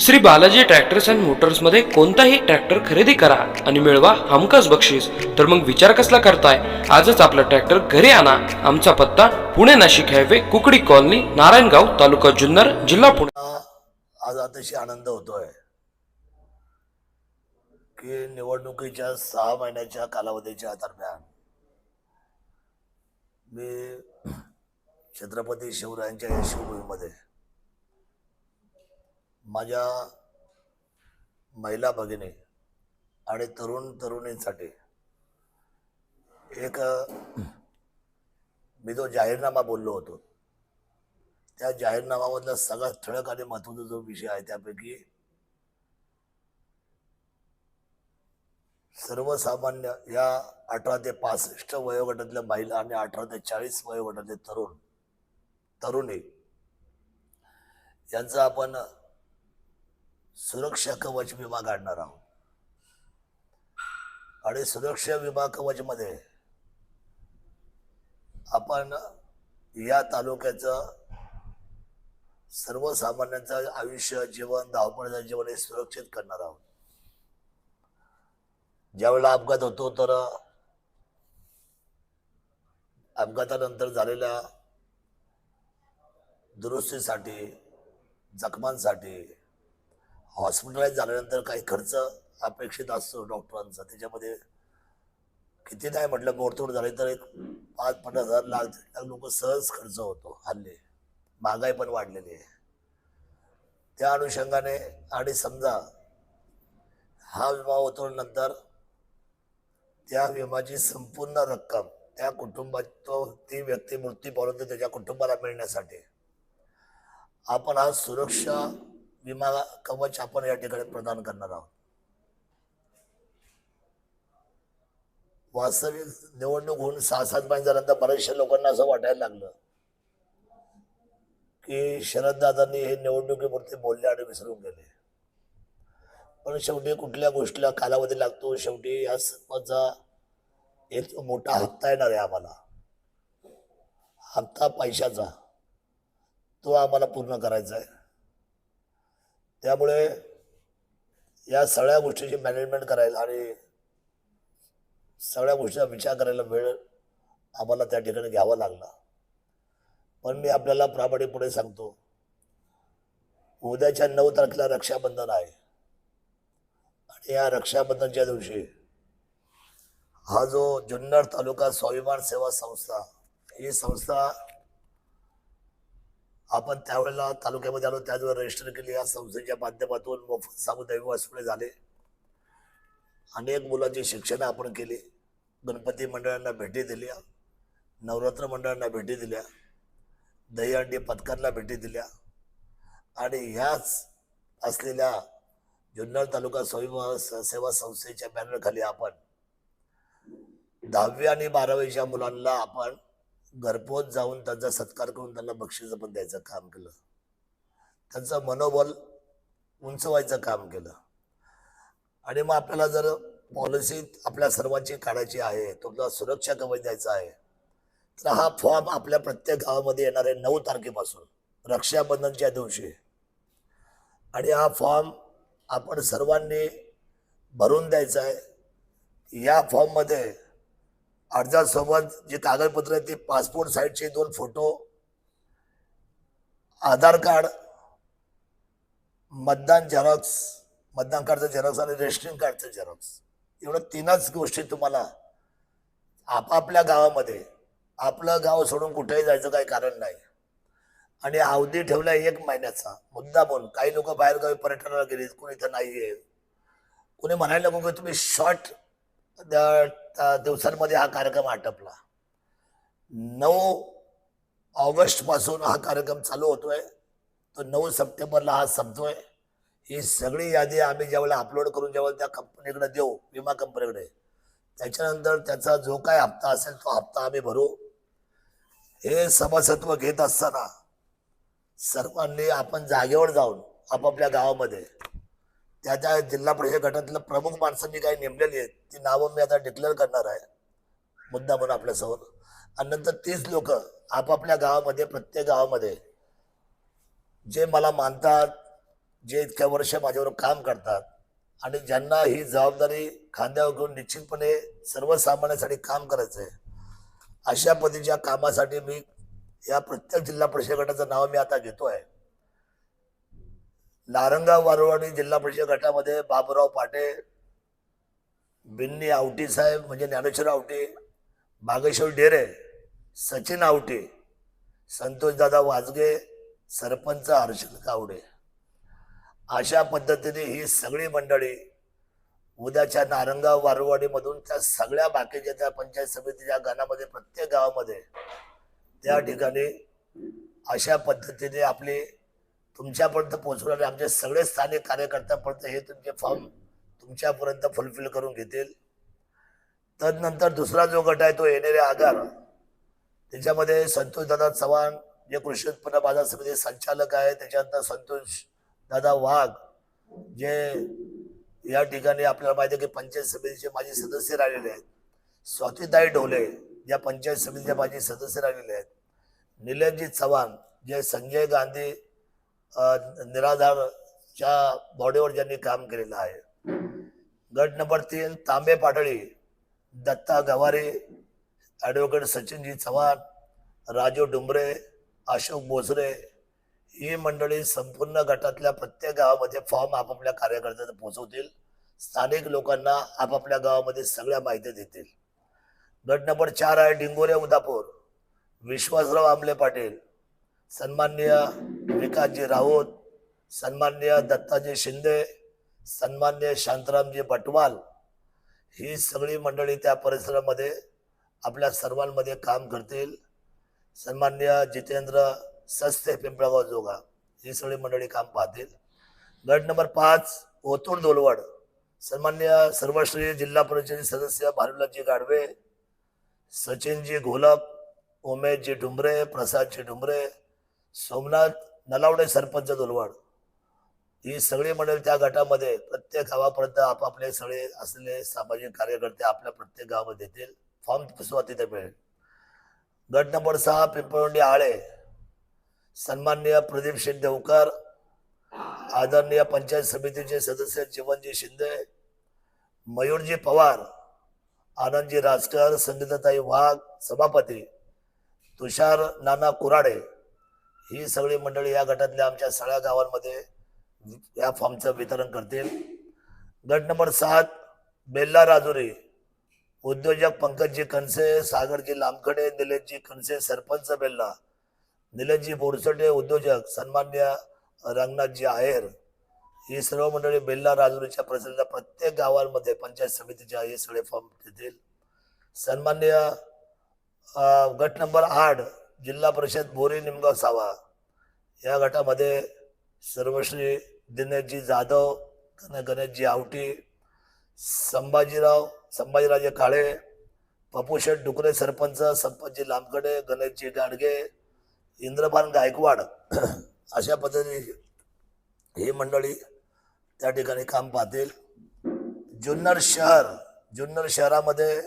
Shri Balaji tractors and मोटर्समध्ये कोणताही tractor खरेदी करा आणि मिळवा हमखास बक्षीस. तर मग विचार कसला करताय? आजच आपला ट्रॅक्टर घरी आणा. आमचा पत्ता पुणे नाशिक हायवे कुकडी कॉलनी नारायणगाव तालुका जुन्नर जिल्हा पुणे. आज अतिशय आनंद होतोय की निवडणुकीच्या सहा महिन्याच्या कालावधीच्या दरम्यान मी छत्रपती शिवरायांच्या यशोभूमीमध्ये माझ्या महिला भगिनी आणि तरुण तरुणींसाठी एक मी जो जाहीरनामा बोललो होतो त्या जाहीरनामामधला सगळ्यात ठळक आणि महत्त्वाचा जो विषय आहे त्यापैकी सर्वसामान्य या अठरा ते पासष्ट वयोगटातल्या महिला आणि अठरा ते चाळीस वयोगटातले तरुण तरुणी यांचा आपण सुरक्षा कवच विमा काढणार आहोत. आणि सुरक्षा विमा कवच मध्ये आपण या तालुक्याचं सर्वसामान्यांचं आयुष्य जीवन धावपळीचं जीवन हे सुरक्षित करणार आहोत. ज्यावेळेला अपघात होतो तर अपघातानंतर झालेल्या दुरुस्तीसाठी जखमांसाठी हॉस्पिटलाइज झाल्यानंतर काही खर्च अपेक्षित असतो डॉक्टरांचा. त्याच्यामध्ये किती नाही म्हटलं मोडतोड झाली तर एक पाच पन्नास हजार लाख लाख लोक सहज खर्च होतो हल्ली. महागाई पण वाढलेली आहे. त्या अनुषंगाने आणि समजा हा विमा होतो नंतर त्या विमाची संपूर्ण रक्कम त्या कुटुंबात तो ती व्यक्ती मृत्यू पावली त्याच्या कुटुंबाला मिळण्यासाठी आपण हा सुरक्षा विमा कवच आपण या ठिकाणी प्रदान करणार आहोत. वास्तविक निवडणूक होऊन सहा सात महिने झाल्यानंतर बऱ्याचशा लोकांना असं वाटायला लागलं की शरददादांनी हे निवडणुकीपुरते बोलले आणि विसरून गेले. पण शेवटी कुठल्या गोष्टीला कालावधी लागतो? शेवटी या सर्वांचा एक मोठा हप्ता येणार आहे आम्हाला. हप्ता पैशाचा तो आम्हाला पूर्ण करायचा आहे. त्यामुळे या सगळ्या गोष्टीची मॅनेजमेंट करायला आणि सगळ्या गोष्टीचा विचार करायला वेळ आम्हाला त्या ठिकाणी घ्यावा लागला. पण मी आपल्याला प्रामाणिकपणे सांगतो उद्याच्या नऊ तारखेला रक्षाबंधन आहे. आणि या रक्षाबंधनच्या दिवशी हा जो जुन्नर तालुका स्वाभिमान सेवा संस्था ही संस्था आपण त्यावेळेला तालुक्यामध्ये आलो त्याचवेळी रजिस्टर केली. या संस्थेच्या माध्यमातून मोफत सामुदायिक वासपुळे झाले. अनेक मुलांची शिक्षण आपण केली. गणपती मंडळांना भेटी दिल्या. नवरात्र मंडळांना भेटी दिल्या. दहीहंडी पथकांना भेटी दिल्या. आणि ह्याच असलेल्या जुन्नर तालुका स्वयं स- सेवा संस्थेच्या बॅनरखाली आपण दहावी आणि बारावीच्या मुलांना आपण घरपोच जाऊन त्यांचा सत्कार करून त्यांना बक्षीस पण द्यायचं काम केलं. त्यांचं मनोबल उंचवायचं काम केलं. आणि मग आपल्याला जर पॉलिसी आपल्या सर्वांची काढायची आहे तुमचा सुरक्षा कवच द्यायचा आहे तर हा फॉर्म आपल्या प्रत्येक गावामध्ये येणार आहे नऊ तारखेपासून रक्षाबंधनच्या दिवशी. आणि हा फॉर्म आपण सर्वांनी भरून द्यायचा आहे. या फॉर्ममध्ये अर्जासोबत जे कागदपत्र आहेत ते पासपोर्ट साईजचे दोन फोटो आधार कार्ड मतदान झेरॉक्स मतदान कार्डचं झेरॉक्स आणि रेशनिंग कार्डचं झेरॉक्स. एवढं तीनच गोष्टी तुम्हाला आपापल्या गावामध्ये आपलं गाव सोडून कुठेही जायचं काही कारण नाही. आणि अवधी ठेवला एक महिन्याचा मुद्दा म्हणून. काही लोक बाहेरगावी पर्यटनाला गेले कोणी इथं नाहीये. कोणी म्हणायला नको की तुम्ही शॉर्ट दिवसांमध्ये हा कार्यक्रम आटपला. नऊ ऑगस्टपासून हा कार्यक्रम चालू होतोय. तो नऊ सप्टेंबरला हा संपतोय. ही सगळी यादी आम्ही ज्यावेळेला अपलोड करून ज्यावेळेला त्या कंपनीकडे देऊ विमा कंपनीकडे त्याच्यानंतर त्याचा जो काय हप्ता असेल तो हप्ता आम्ही भरू. हे सभासत्व घेत असताना सर्वांनी आपण जागेवर जाऊन आपापल्या गावामध्ये त्या त्या जिल्हा परिषद गटातल्या प्रमुख माणसं मी काही नेमलेली आहेत ती नावं मी आता डिक्लेअर करणार आहे. मुद्दा म्हणून आपल्यासमोर. आणि नंतर तीच लोक आपापल्या गावामध्ये प्रत्येक गावामध्ये जे मला मानतात जे इतक्या वर्ष माझ्यावर काम करतात आणि ज्यांना ही जबाबदारी खांद्यावर घेऊन निश्चितपणे सर्वसामान्यांसाठी काम करायचं आहे अशा पद्धतीच्या कामासाठी मी या प्रत्येक जिल्हा परिषद गटाचं नाव मी आता घेतो आहे. नारंगा वारवाडी जिल्हा परिषद गटामध्ये बाबुराव पाटे बिन्नी आवटी साहेब म्हणजे ज्ञानेश्वर आवटे बागेश्वर डेरे सचिन आवटे संतोषदादा वाजगे सरपंच हर्षद कावडे अशा पद्धतीने ही सगळी मंडळी उद्याच्या नारंगा वारवाडीमधून त्या सगळ्या बाकीच्या त्या पंचायत समितीच्या गणामध्ये प्रत्येक गावामध्ये त्या ठिकाणी अशा पद्धतीने आपली तुमच्यापर्यंत पोहोचवणारे आमचे सगळे स्थानिक कार्यकर्त्यापर्यंत हे तुमचे फॉर्म तुमच्यापर्यंत फुलफिल करून घेतील. तदनंतर दुसरा जो गट आहे तो येणारे आगार त्याच्यामध्ये संतोष दादा चव्हाण जे कृषी उत्पन्न बाजार समिती संचालक आहे त्याच्यानंतर संतोष दादा वाघ जे या ठिकाणी आपल्याला माहिती आहे की पंचायत समितीचे माझे सदस्य राहिलेले आहेत. स्वातीताई ढोले या पंचायत समितीचे माझे सदस्य राहिलेले आहेत. निलंजी चव्हाण जे संजय गांधी निराधारच्या बॉडीवर ज्यांनी काम केलेलं आहे. गट नंबर तीन तांबे पाटळी दत्ता गवारे ॲडव्होकेट सचिनजी चव्हाण राजू डुंबरे अशोक बोसरे ही मंडळी संपूर्ण गटातल्या प्रत्येक गावामध्ये फॉर्म आपापल्या कार्यकर्त्यांना पोहोचवतील स्थानिक लोकांना आपापल्या गावामध्ये सगळ्या माहिती देतील. गट नंबर चार आहे डिंगोरे उदापूर. विश्वासराव आमले पाटील सन्मान्य विकासजी राऊत सन्माननीय दत्ताजी शिंदे सन्मान्य शांतारामजी बटवाल ही सगळी मंडळी त्या परिसरामध्ये आपल्या सर्वांमध्ये काम करतील. सन्माननीय जितेंद्र सस्ते पिंपळगाव जोगा ही सगळी मंडळी काम पाहतील. गट नंबर पाच ओतूर दोलवड सन्मान्य सर्वश्री जिल्हा परिषदेचे सदस्य भारुलाजी गाडवे सचिनजी घोलप उमेशजी डुंबरे प्रसादजी डुंबरे सोमनाथ नलावडे सरपंच दोलवड. ही सगळी मंडळी त्या गटामध्ये प्रत्येक गावापर्यंत आपापले सगळे असलेले सामाजिक कार्यकर्ते आपल्या प्रत्येक गावामध्ये येतील. फॉर्म तिथे मिळेल. गट नंबर सहा पिंपळवंडी आळे. सन्माननीय प्रदीप शेठ आदरणीय पंचायत समितीचे सदस्य जीवनजी शिंदे. मयूरजी पवार. आनंदजी राजकर. संगीताताई वाघ. सभापती तुषार नाना कुराडे. ही सगळी मंडळी या गटातल्या आमच्या सगळ्या गावांमध्ये या फॉर्मचं वितरण करतील. गट नंबर सात बेल्ला राजुरी. उद्योजक पंकजजी कणसे सागरजी लामखडे निलेशजी कणसे सरपंच बेल्ला. निलेशजी बोरसटे उद्योजक सन्मान्य रंगनाथजी आहेर. ही सर्व मंडळी बेल्ला राजुरीच्या परिसराच्या प्रत्येक गावांमध्ये पंचायत समितीच्या हे सगळे फॉर्म देतील. सन्मान्य गट नंबर आठ जिल्हा परिषद बोरी निमगाव सावा. या गटामध्ये सर्वश्री दिनेशजी जाधव गणेशजी आवटी संभाजीराव संभाजीराजे काळे पपुशेठ डुकरे सरपंच संपतजी लांबकडे गणेशजी गाडगे इंद्रभान गायकवाड अशा पद्धतीने ही मंडळी त्या ठिकाणी काम पाहतील. जुन्नर शहर जुन्नर शहरामध्ये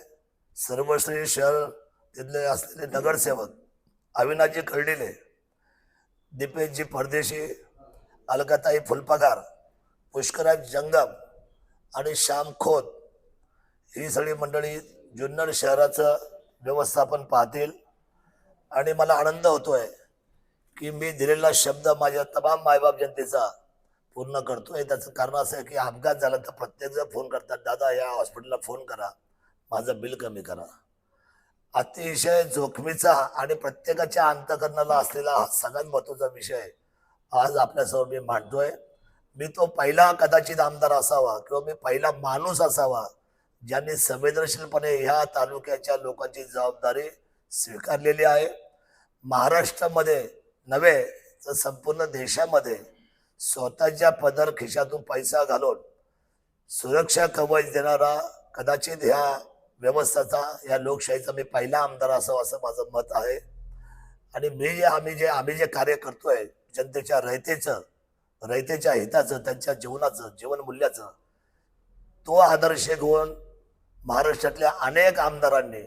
सर्वश्री शहर तिथले असलेले नगरसेवक अविनाशजी खर्डिले दीपेशजी परदेशी अलकाताई फुलपगार पुष्कराज जंगम आणि श्याम खोत ही सगळी मंडळी जुन्नर शहराचं व्यवस्थापन पाहतील. आणि मला आनंद होतोय की मी दिलेला शब्द माझ्या तमाम मायबाप जनतेचा पूर्ण करतोय. त्याचं कारण असं आहे की अपघात झाला तर प्रत्येकजण फोन करतात दादा या हॉस्पिटलला फोन करा. माझं बिल कमी करा. अतिशय जोखमीचा आणि प्रत्येकाच्या अंतकरणाला असलेला हा सगळ्यात महत्त्वाचा विषय आज आपल्यासमोर मी मांडतोय. मी तो पहिला कदाचित आमदार असावा किंवा मी पहिला माणूस असावा ज्यांनी संवेदनशीलपणे ह्या तालुक्याच्या लोकांची जबाबदारी स्वीकारलेली आहे. महाराष्ट्रामध्ये नव्हे तर संपूर्ण देशामध्ये स्वतःच्या पदर खिशातून पैसा घालून सुरक्षा कवच देणारा कदाचित ह्या व्यवस्थाचा या लोकशाहीचा मी पहिला आमदार असावा असं माझं मत आहे. आणि मी जे आम्ही जे आम्ही जे कार्य करतोय जनतेच्या रयतेचं रयतेच्या हिताचं त्यांच्या जीवनाचं जीवनमूल्याचं तो आदर्श घेऊन महाराष्ट्रातल्या अनेक आमदारांनी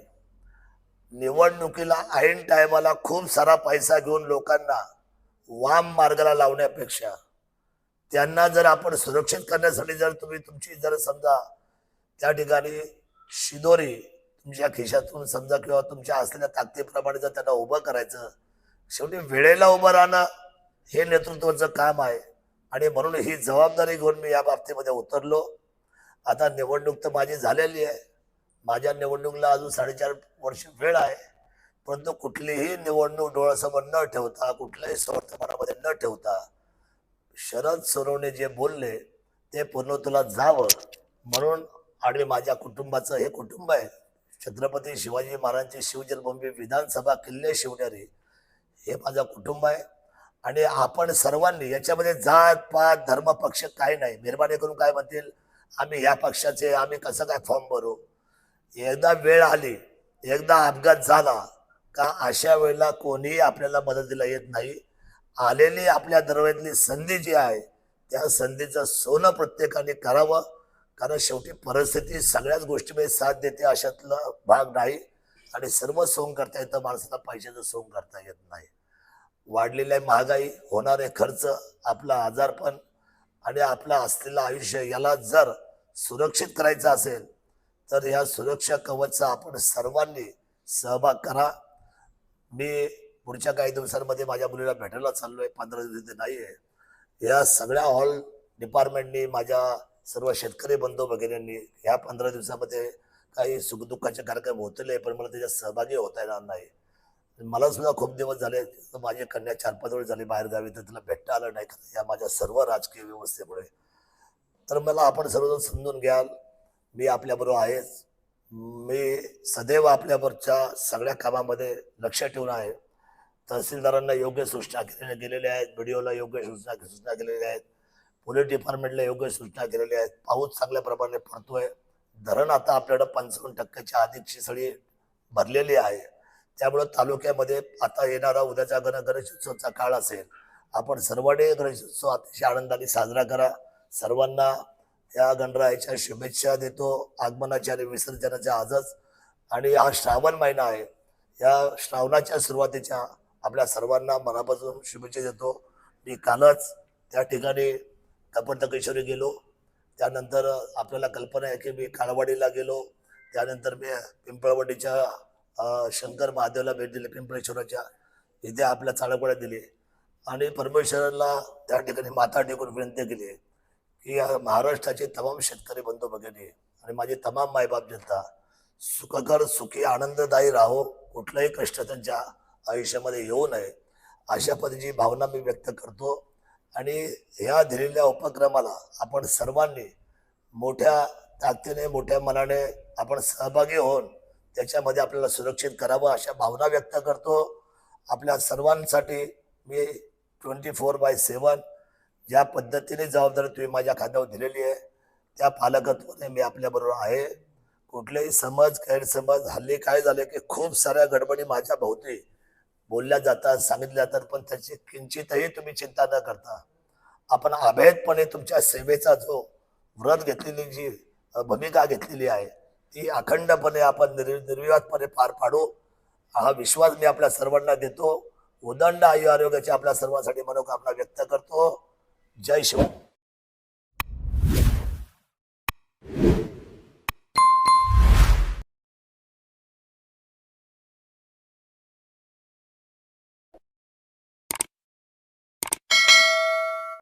निवडणुकीला ऐन टायमाला खूप सारा पैसा घेऊन लोकांना वाम मार्गाला लावण्यापेक्षा त्यांना जर आपण सुरक्षित करण्यासाठी जर तुम्ही तुमची जर समजा त्या ठिकाणी शिदोरी तुमच्या खिशातून समजा किंवा तुमच्या असलेल्या ताकदीप्रमाणे जर त्यांना उभं करायचं शेवटी वेळेला उभं राहणं हे नेतृत्वाचं काम आहे. आणि म्हणून ही जबाबदारी घेऊन मी या बाबतीमध्ये उतरलो. आता निवडणूक तर माझी झालेली आहे. माझ्या निवडणुकीला अजून साडेचार वर्ष वेळ आहे. परंतु कुठलीही निवडणूक डोळ्यासमोर न ठेवता कुठल्याही समर्थमानामध्ये न ठेवता शरद सोनवणे जे बोलले ते पूर्णत्वाला जावं. म्हणून आणि माझ्या कुटुंबाचं हे कुटुंब आहे. छत्रपती शिवाजी महाराजांची शिवजन्मभूमी विधानसभा किल्ले शिवनेरी हे माझं कुटुंब आहे. आणि आपण सर्वांनी याच्यामध्ये जात पात धर्म पक्ष काही नाही. मेहरबानी करून काय म्हणतील? आम्ही ह्या पक्षाचे आम्ही कसं काय फॉर्म भरू? एकदा वेळ आली एकदा अपघात झाला का अशा वेळेला कोणीही आपल्याला मदतीला येत नाही. आलेली आपल्या दरव्यातली संधी जी आहे त्या संधीचं सोनं प्रत्येकाने करावं. कारण शेवटी परिस्थिती सगळ्याच गोष्टीमध्ये साथ देते अशातला भाग नाही. आणि सर्व सोंग करता येतं माणसाला पैशाचं सोंग करता येत नाही. वाढलेल्या महागाई होणारे खर्च आपला आजारपण आणि आपलं असलेलं आयुष्य याला जर सुरक्षित करायचं असेल तर या सुरक्षा कवचचा आपण सर्वांनी सहभाग करा. मी पुढच्या काही दिवसांमध्ये माझ्या मुलीला भेटायला चाललो आहे पंधरा दिवस नाही आहे या सगळ्या हॉल डिपार्टमेंटनी माझ्या सर्व शेतकरी बंधू भगिनींनी ह्या पंधरा दिवसामध्ये काही सुखदुःखाचे कार्यक्रम होतले पण मला त्याच्यात सहभागी होता येणार नाही. मला सुद्धा खूप दिवस झाले माझी कन्या चार पाच वेळ झाली बाहेर गावी तर तिला भेटता आलं नाही या माझ्या सर्व राजकीय व्यवस्थेमुळे. तर मला आपण सर्वजण समजून घ्याल मी आपल्याबरोबर आहेच. मी सदैव आपल्याबरोबरच्या सगळ्या कामामध्ये लक्ष ठेवून आहे. तहसीलदारांना योग्य सूचना केलेल्या गेलेल्या आहेत व्हिडिओला योग्य सूचना सूचना केलेल्या आहेत. पोलीस डिपार्टमेंटला योग्य सूचना केलेल्या आहेत. पाऊस चांगल्या प्रमाणे पडतोय. धरण आता आपल्याकडं पंचावन्न टक्क्याच्या अधिकची सळी भरलेली आहे. त्यामुळं तालुक्यामध्ये आता येणारा उद्याचा गण गणेशोत्सवचा काळ असेल. आपण सर्वांनी गणेशोत्सव अतिशय आनंदाने साजरा करा. सर्वांना या गणरायाच्या शुभेच्छा देतो. आगमनाच्या आणि विसर्जनाच्या आजच. आणि हा श्रावण महिना आहे. या श्रावणाच्या सुरुवातीच्या आपल्या सर्वांना मनापासून शुभेच्छा देतो. मी कालच त्या ठिकाणी तपर्थकेश्वरी गेलो. त्यानंतर आपल्याला कल्पना आहे की मी काळवाडीला गेलो. त्यानंतर मी पिंपळवाडीच्या शंकर महादेवला भेट दिली पिंपळेश्वराच्या. इथे आपल्या चाळकवड्या दिली. आणि परमेश्वराला त्या ठिकाणी माथा टेकून विनंती केली की महाराष्ट्राचे तमाम शेतकरी बंधू भगिनी आणि माझे तमाम मायबाप जनता सुखकर सुखी आनंददायी राहो. कुठलाही कष्ट त्यांच्या आयुष्यामध्ये येऊ नये. अशा पद्धतीची भावना मी व्यक्त करतो. आणि ह्या दिलेल्या उपक्रमाला आपण सर्वांनी मोठ्या ताकदीने मोठ्या मनाने आपण सहभागी होऊन त्याच्यामध्ये आपल्याला सुरक्षित करावं अशा भावना व्यक्त करतो. आपल्या सर्वांसाठी मी ट्वेंटी फोर बाय सेवन ज्या पद्धतीने जबाबदारी तुम्ही माझ्या खात्यावर दिलेली आहे त्या पालकत्वाने मी आपल्याबरोबर आहे. कुठलेही समज गैरसमज हल्ली काय झाले की खूप साऱ्या गडबडी माझ्या भोवती बोलल्या जातात सांगितल्या जातात पण त्याची किंचितही तुम्ही चिंता न करता. आपण अभेदपणे तुमच्या सेवेचा जो व्रत घेतलेली जी भूमिका घेतलेली आहे ती अखंडपणे आपण निर् निर्विवादपणे पार पाडू. हा विश्वास मी आपल्या सर्वांना देतो. उदंड आयु आरोग्याची आपल्या सर्वांसाठी मनोकामना व्यक्त करतो. जय शिवाय